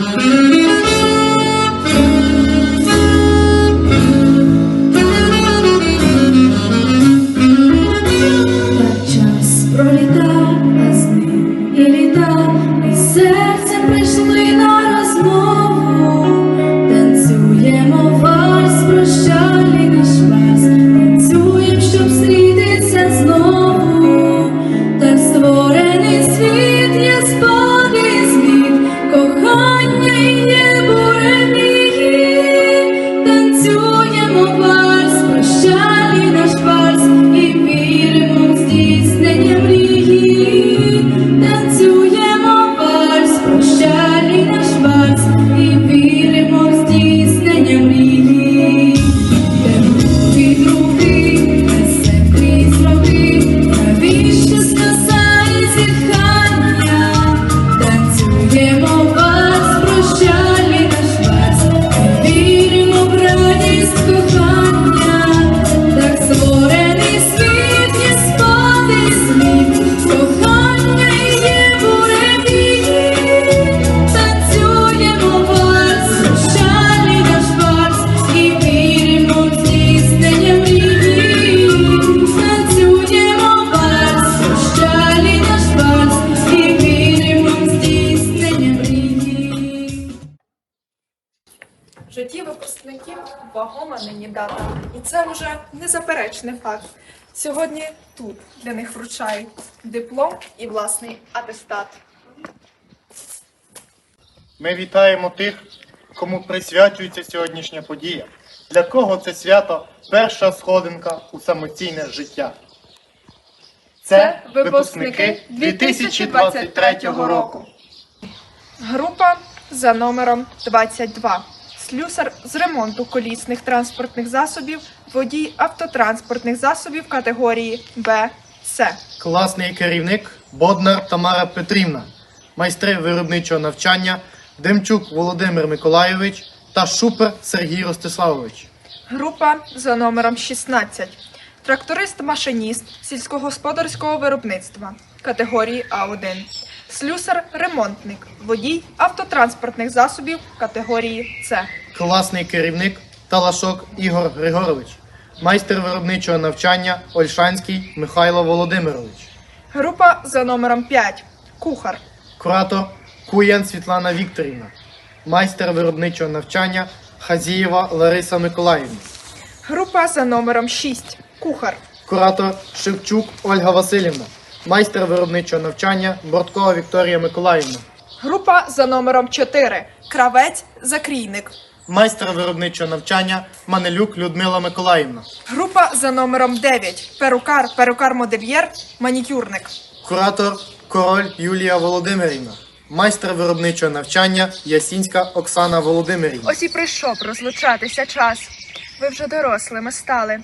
Так житті випускників вагома нині дата, і це вже незаперечний факт. Сьогодні тут для них вручають диплом і власний атестат. Ми вітаємо тих, кому присвячується сьогоднішня подія. Для кого це свято перша сходинка у самостійне життя. Це випускники 2023 року. Група за номером 22. Слюсар з ремонту колісних транспортних засобів, водій автотранспортних засобів категорії Б, С. Класний керівник Боднар Тамара Петрівна, майстри виробничого навчання Демчук Володимир Миколайович та Шупер Сергій Ростиславович. Група за номером 16. Тракторист-машиніст сільськогосподарського виробництва категорії А1. Слюсар-ремонтник, водій автотранспортних засобів категорії С. Класний керівник Талашок Ігор Григорович, майстер виробничого навчання Ольшанський Михайло Володимирович, Група за номером 5. Кухар. куратор Куян Світлана Вікторівна, майстер виробничого навчання Хазієва Лариса Миколаївна. Група за номером 6. Кухар. Куратор Шевчук Ольга Васильівна, майстер виробничого навчання Борткова Вікторія Миколаївна, Група за номером 4. Кравець закрійник. майстер виробничого навчання Манелюк Людмила Миколаївна, Група за номером 9. Перукар, перукар-модельєр, манікюрник. куратор Король Юлія Володимирівна, майстер виробничого навчання Ясінська Оксана Володимирівна. Ось і прийшов розлучатися час. Ви вже дорослими стали.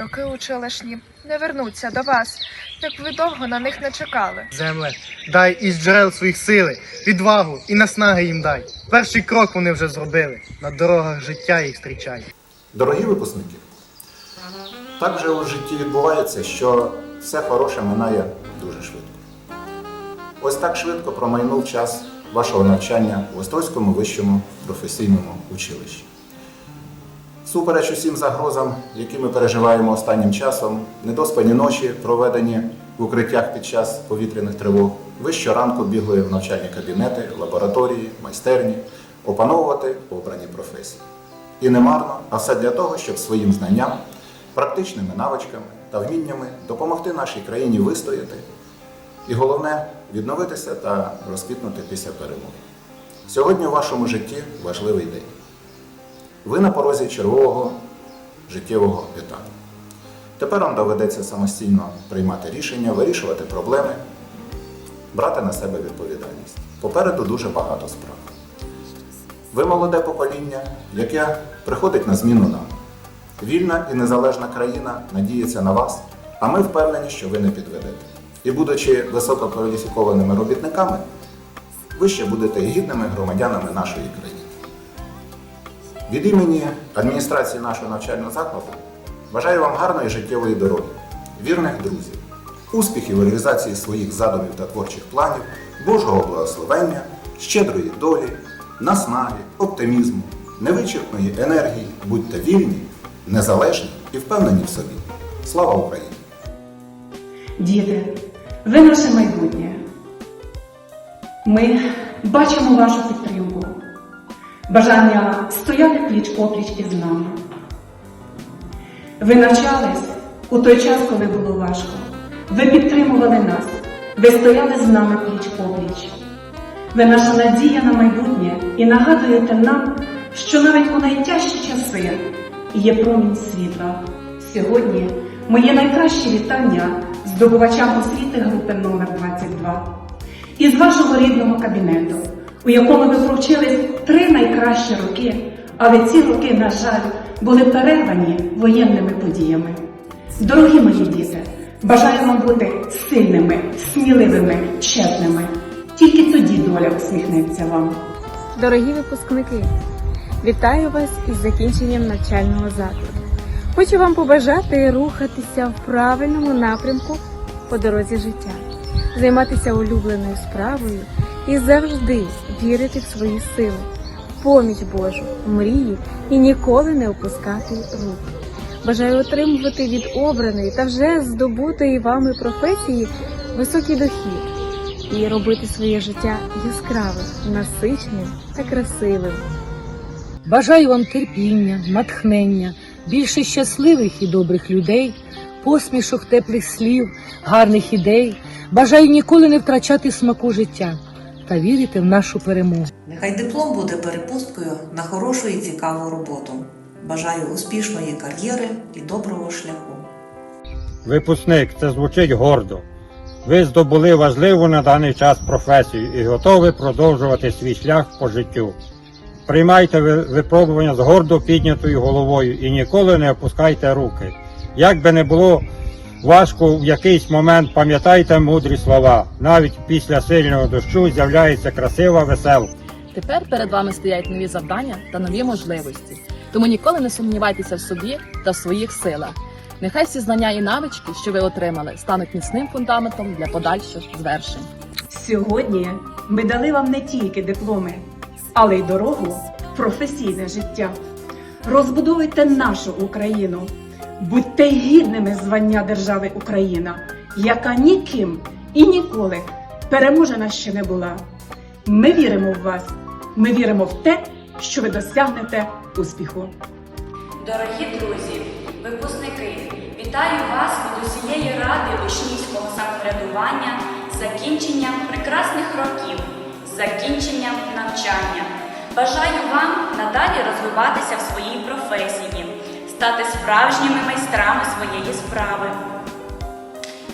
Роки училишні не вернуться до вас, як ви довго на них не чекали. Земле, дай із джерел своїх сили, відвагу і наснаги їм дай. Перший крок вони вже зробили. На дорогах життя їх зустрічай. Дорогі випускники, так вже у житті відбувається, що все хороше минає дуже швидко. Ось так швидко промайнув час вашого навчання в Острозькому вищому професійному училищі. Супереч усім загрозам, які ми переживаємо останнім часом, недоспані ночі, проведені в укриттях під час повітряних тривог, ви щоранку бігли в навчальні кабінети, лабораторії, майстерні, опановувати обрані професії. І не марно, а все для того, щоб своїм знанням, практичними навичками та вміннями допомогти нашій країні вистояти і головне відновитися та розквітнути після перемоги. Сьогодні у вашому житті важливий день. Ви на порозі чергового життєвого етапу. Тепер вам доведеться самостійно приймати рішення, вирішувати проблеми, брати на себе відповідальність. Попереду дуже багато справ. Ви молоде покоління, яке приходить на зміну нам. Вільна і незалежна країна надіється на вас, а ми впевнені, що ви не підведете. І будучи висококваліфікованими робітниками, ви ще будете гідними громадянами нашої країни. Від імені адміністрації нашого навчального закладу бажаю вам гарної життєвої дороги, вірних друзів, успіхів у реалізації своїх задумів та творчих планів, Божого благословення, щедрої долі наснаги, оптимізму, невичерпної енергії, будьте вільні, незалежні і впевнені в собі. Слава Україні! Діти, ви наше майбутнє. Ми бачимо вашу підтримку, бажання стояти пліч опліч із нами. Ви навчались у той час, коли було важко. Ви підтримували нас, ви стояли з нами пліч опліч. Ви наша надія на майбутнє і нагадуєте нам, що навіть у найтяжчі часи є промінь світла. Сьогодні моє найкраще вітання здобувачам освіти групи номер 22 із вашого рідного кабінету, у якому ви провчились три найкращі роки, але ці роки, на жаль, були перервані воєнними подіями. Дорогі мої діти, бажаю вам бути сильними, сміливими, чесними. Тільки тоді доля усміхнеться вам. Дорогі випускники, вітаю вас із закінченням навчального закладу. Хочу вам побажати рухатися в правильному напрямку по дорозі життя, займатися улюбленою справою і завжди вірити в свої сили, поміч Божу, мрії і ніколи не опускати рук. Бажаю отримувати від обраної та вже здобутої вами професії високий дохід і робити своє життя яскравим, насиченим та красивим. Бажаю вам терпіння, натхнення, більше щасливих і добрих людей, посмішок теплих слів, гарних ідей. Бажаю ніколи не втрачати смаку життя та вірити в нашу перемогу. Нехай диплом буде перепусткою на хорошу і цікаву роботу. Бажаю успішної кар'єри і доброго шляху. Випускник це звучить гордо. Ви здобули важливу на даний час професію і готові продовжувати свій шлях по життю. Приймайте випробування з гордо піднятою головою і ніколи не опускайте руки. Як би не було важко в якийсь момент, пам'ятайте мудрі слова. Навіть після сильного дощу з'являється красива веселка. Тепер перед вами стоять нові завдання та нові можливості. Тому ніколи не сумнівайтеся в собі та в своїх силах. Нехай всі знання і навички, що ви отримали, стануть міцним фундаментом для подальших звершень. Сьогодні ми дали вам не тільки дипломи, але й дорогу в професійне життя. Розбудовуйте нашу Україну, будьте гідними звання держави Україна, яка ніким і ніколи переможена ще не була. Ми віримо в вас, ми віримо в те, що ви досягнете успіху. Дорогі друзі, випускники, вітаю вас від усієї ради учнівського самоврядування закінченням прекрасних років, закінченням навчання. Бажаю вам надалі розвиватися в своїй професії, стати справжніми майстрами своєї справи,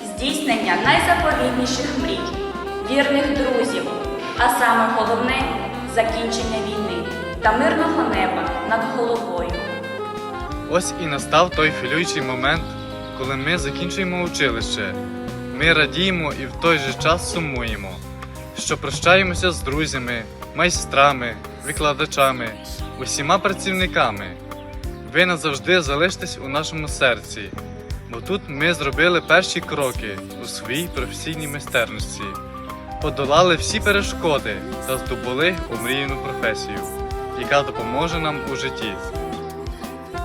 здійснення найзаповітніших мрій, вірних друзів, а саме головне закінчення війни та мирного неба над головою. Ось і настав той хвилюючий момент, коли ми закінчуємо училище. Ми радіємо і в той же час сумуємо, що прощаємося з друзями, майстрами, викладачами, усіма працівниками. Ви назавжди залишитесь у нашому серці, бо тут ми зробили перші кроки у своїй професійній майстерності, подолали всі перешкоди та здобули омріяну професію, яка допоможе нам у житті.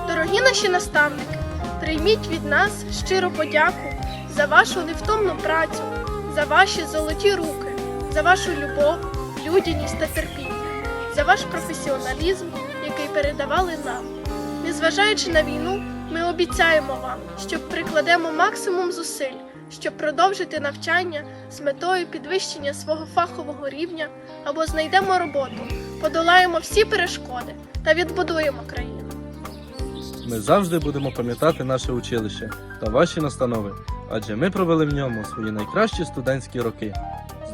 Дорогі наші наставники, прийміть від нас щиру подяку за вашу невтомну працю, за ваші золоті руки, за вашу любов, людяність та терпіння, за ваш професіоналізм, який передавали нам. Незважаючи на війну, ми обіцяємо вам, що прикладемо максимум зусиль, щоб продовжити навчання з метою підвищення свого фахового рівня або знайдемо роботу, подолаємо всі перешкоди та відбудуємо країну. Ми завжди будемо пам'ятати наше училище та ваші настанови, адже ми провели в ньому свої найкращі студентські роки.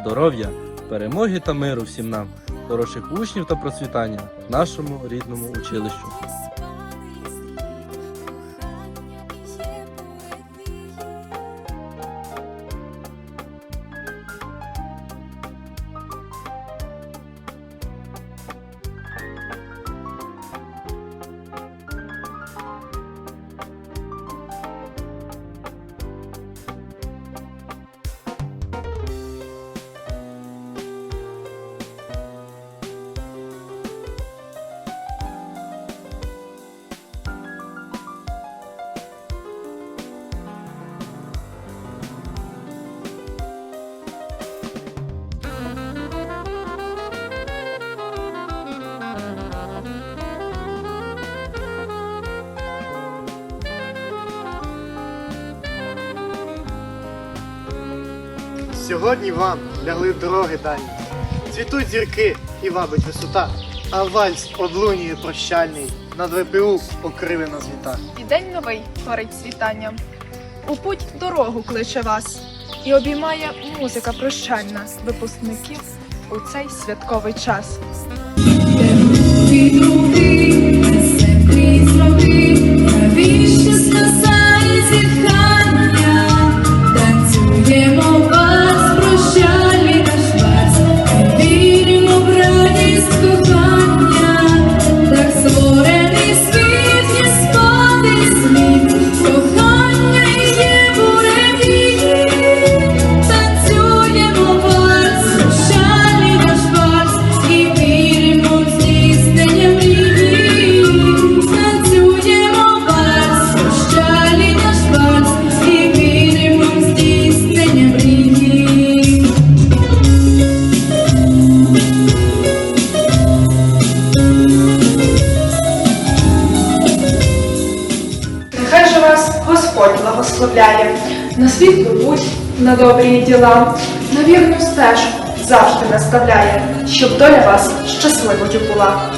Здоров'я, перемоги та миру всім нам, хороших учнів та процвітання нашому рідному училищу. Сьогодні вам лягли дороги дальні. Цвітуть зірки і вабить висота, а вальс одлунює прощальний, над ВПУ окривина звіта. І день новий творить світанням. У путь дорогу кличе вас, і обіймає музика прощальна випускників у цей святковий час. Від руки несе крізь роки, навіщо спасає світлу на добрі діла, на вірну стежку завжди наставляє, щоб доля вас щасливою була.